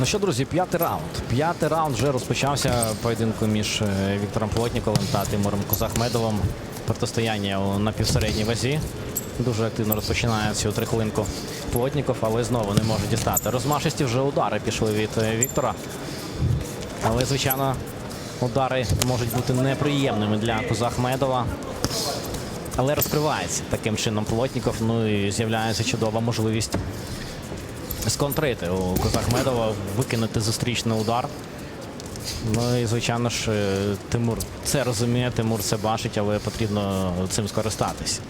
Ну що, друзі, п'ятий раунд. П'ятий раунд вже розпочався поєдинку між е, Віктором Плотніковим та Тимуром Козахмедовим. Протистояння у напівсередній вазі. Дуже активно розпочинає цю трихлинку Плотніков, але знову не може дістати. Розмашисті вже удари пішли від е, Віктора. Але, звичайно, удари можуть бути неприємними для Козахмедова. Але розкривається таким чином Плотніков. Ну і з'являється чудова можливість сконтрити у Козахмедова, викинути зустрічний удар. Ну і звичайно ж, е, Тимур це розуміє, Тимур це бачить, але потрібно цим скористатися.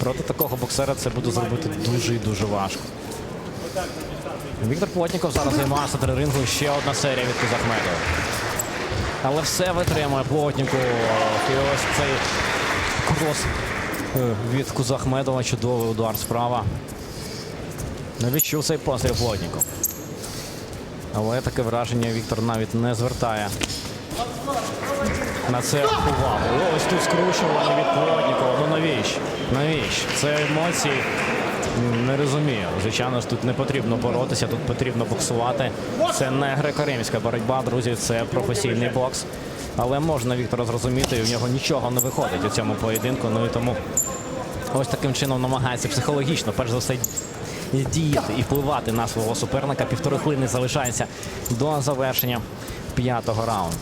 Проти такого боксера це буде зробити дуже і дуже важко. Віктор Плотніков зараз займається три рингу. Ще одна серія від Козахмедова. Але все витримує Плотніку. І ось цей крос е, від Кузахмедова. Чудовий удар справа. Відчув цей постріл Плотніков. Але таке враження Віктор навіть не звертає на це увагу. Ось тут скручування від Плотнікова. Ну навіщо? Навіщо? Це емоції. Не розумію. Звичайно ж, тут не потрібно боротися, тут потрібно боксувати. Це не греко-римська боротьба, друзі, це професійний бокс. Але можна Віктора зрозуміти, і в нього нічого не виходить у цьому поєдинку. Ну і тому ось таким чином намагається психологічно, перш за все, діяти і впливати на свого суперника. Півтори хвилини залишається до завершення п'ятого раунду.